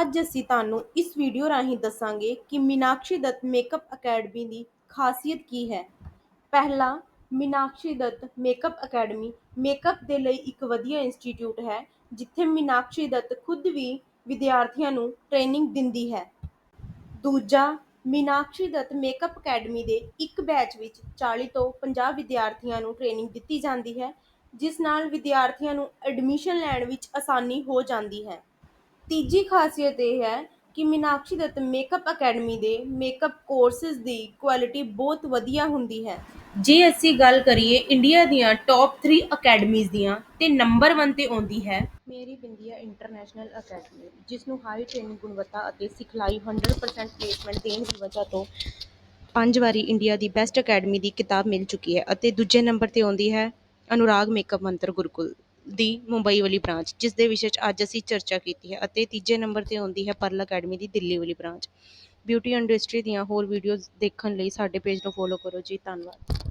ਅੱਜ ਅਸੀਂ ਤੁਹਾਨੂੰ ਇਸ ਵੀਡੀਓ ਰਾਹੀਂ ਦੱਸਾਂਗੇ ਕਿ ਮੀਨਾਕਸ਼ੀ ਦੱਤ ਮੇਕਅਪ ਅਕੈਡਮੀ ਦੀ ਖਾਸੀਅਤ ਕੀ ਹੈ। ਪਹਿਲਾ, Meenakshi Dutt makeup academy makeup ਦੇ ਲਈ ਇੱਕ ਵਧੀਆ ਇੰਸਟੀਚਿਊਟ ਹੈ, ਜਿੱਥੇ ਮੀਨਾਕਸ਼ੀ ਦੱਤ ਖੁਦ ਵੀ ਵਿਦਿਆਰਥੀਆਂ ਨੂੰ ਟ੍ਰੇਨਿੰਗ ਦਿੰਦੀ ਹੈ। ਦੂਜਾ, ਮੀਨਾਕਸ਼ੀ ਦੱਤ ਮੇਕਅਪ ਅਕੈਡਮੀ ਦੇ ਇੱਕ ਬੈਚ ਵਿੱਚ 40 ਤੋਂ 50 ਵਿਦਿਆਰਥੀਆਂ ਨੂੰ ਟ੍ਰੇਨਿੰਗ ਦਿੱਤੀ ਜਾਂਦੀ ਹੈ, ਜਿਸ ਨਾਲ ਵਿਦਿਆਰਥੀਆਂ ਨੂੰ ਐਡਮਿਸ਼ਨ ਲੈਣ ਵਿੱਚ ਆਸਾਨੀ ਹੋ ਜਾਂਦੀ ਹੈ। ਤੀਜੀ ਖਾਸੀਅਤ ਇਹ ਹੈ ਕਿ ਮੀਨਾਕਸ਼ੀ ਦੱਤ ਮੇਕਅਪ ਅਕੈਡਮੀ ਦੇ ਮੇਕਅਪ ਕੋਰਸਿਸ ਦੀ ਕੁਆਲਿਟੀ ਬਹੁਤ ਵਧੀਆ ਹੁੰਦੀ ਹੈ। ਜੇ ਅਸੀਂ ਗੱਲ ਕਰੀਏ ਇੰਡੀਆ ਦੀਆਂ ਟੌਪ 3 ਅਕੈਡਮੀਜ਼ ਦੀਆਂ, ਤੇ ਨੰਬਰ 1 ਤੇ ਆਉਂਦੀ ਹੈ ਮੇਰੀ ਬਿੰਦੀਆ ਇੰਟਰਨੈਸ਼ਨਲ ਅਕੈਡਮੀ ਜਿਸ ਨੂੰ ਹਾਈ ਟ੍ਰੇਨਿੰਗ ਗੁਣਵੱਤਾ ਅਤੇ ਸਿਖਲਾਈ 100% ਪਲੇਸਮੈਂਟ ਦੇਣ ਦੀ ਵਜ੍ਹਾ ਤੋਂ ਪੰਜ ਵਾਰੀ ਇੰਡੀਆ ਦੀ ਬੈਸਟ ਅਕੈਡਮੀ ਦੀ ਕਿਤਾਬ ਮਿਲ ਚੁੱਕੀ ਹੈ ਅਤੇ ਦੂਜੇ ਨੰਬਰ ਤੇ ਆਉਂਦੀ ਹੈ ਅਨੁਰਾਗ ਮੇਕਅਪ ਮੰਤਰ ਗੁਰੂਕੁਲ। ਦੀ ਮੁੰਬਈ ਵਾਲੀ ਬ੍ਰਾਂਚ ਜਿਸ ਦੇ ਵਿਸ਼ੇ 'ਚ ਅੱਜ ਅਸੀਂ ਚਰਚਾ ਕੀਤੀ ਹੈ ਅਤੇ ਤੀਜੇ ਨੰਬਰ ਤੇ ਆਉਂਦੀ ਹੈ ਪਰਲ ਅਕੈਡਮੀ ਦੀ ਦਿੱਲੀ ਵਾਲੀ ਬ੍ਰਾਂਚ। ਬਿਊਟੀ ਇੰਡਸਟਰੀ ਦੀਆਂ ਹੋਰ ਵੀਡੀਓਜ਼ ਦੇਖਣ ਲਈ ਸਾਡੇ ਪੇਜ ਨੂੰ ਫੋਲੋ ਕਰੋ ਜੀ, ਧੰਨਵਾਦ।